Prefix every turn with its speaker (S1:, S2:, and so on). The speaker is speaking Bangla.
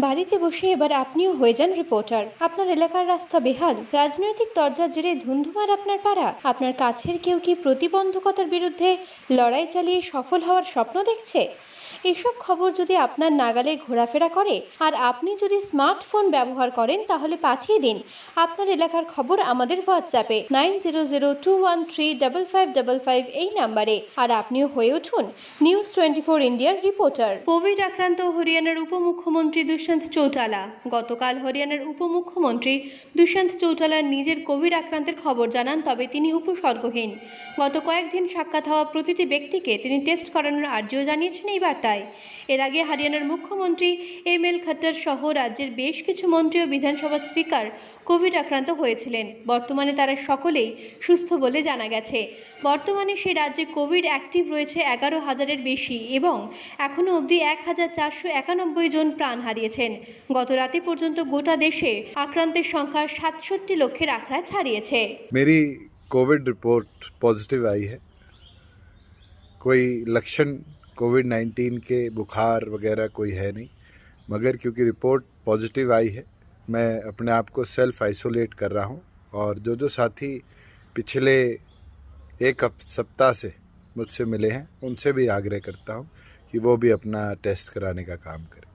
S1: বাড়িতে বসে এবার আপনিও হয়ে যান রিপোর্টার আপনার এলাকার রাস্তা বেহাল। রাজনৈতিক দরজার জেরে ধুন্ধুমার আপনার পাড়া। আপনার কাছের কেউ কি প্রতিবন্ধকতার বিরুদ্ধে লড়াই চালিয়ে সফল হওয়ার স্বপ্ন দেখছে? এসব খবর যদি আপনার নাগালে ঘোরাফেরা করে আর আপনি যদি স্মার্টফোন ব্যবহার করেন তাহলে পাঠিয়ে দিন। আপনার এলাকার খবর আমাদের হোয়াটসঅ্যাপে nine zero zero two one three double five double five এই নাম্বারে। আর আপনিও হয়ে উঠুন নিউজ টোয়েন্টি ফোর ইন্ডিয়ার রিপোর্টার। কোভিড আক্রান্ত হরিয়ানার উপমুখ্যমন্ত্রী দুষ্যন্ত চৌটালা। গতকাল হরিয়ানার উপমুখ্যমন্ত্রী দুষ্যন্ত চৌটালার নিজের কোভিড আক্রান্তের খবর জানান, তবে তিনি উপসর্গহীন। গত কয়েকদিন সাক্ষাৎ হওয়া প্রতিটি ব্যক্তিকে তিনি টেস্ট করানোর আর্জিও জানিয়েছেন এই বার্তায় এর আগে হরিয়ানার মুখ্যমন্ত্রী এম এল খট্টার সহ রাজ্যের বেশ কিছু মন্ত্রী ও বিধানসভা স্পিকার কোভিড আক্রান্ত হয়েছিলেন বর্তমানে তারা সকলেই সুস্থ বলে জানা গেছে বর্তমানে সেই রাজ্যে কোভিড অ্যাক্টিভ রয়েছে এগারো হাজারের বেশি এবং এখনও অবধি এক হাজার চারশো একানব্বই জন প্রাণ হারিয়েছেন গত রাতে পর্যন্ত গোটা দেশে আক্রান্তের সংখ্যা সাতষট্টি লক্ষের আঁকড়া ছাড়িয়েছে
S2: मेरी कोविड रिपोर्ट पॉजिटिव आई है कोई लक्षण कोविड 19 के बुखार वगैरह कोई है नहीं, मगर क्योंकि रिपोर्ट पॉजिटिव आई है, मैं अपने आप को सेल्फ आइसोलेट कर रहा हूँ और जो जो साथी पिछले एक सप्ताह से मुझसे मिले हैं, उनसे भी आग्रह करता हूँ कि वो भी अपना टेस्ट कराने का काम करें।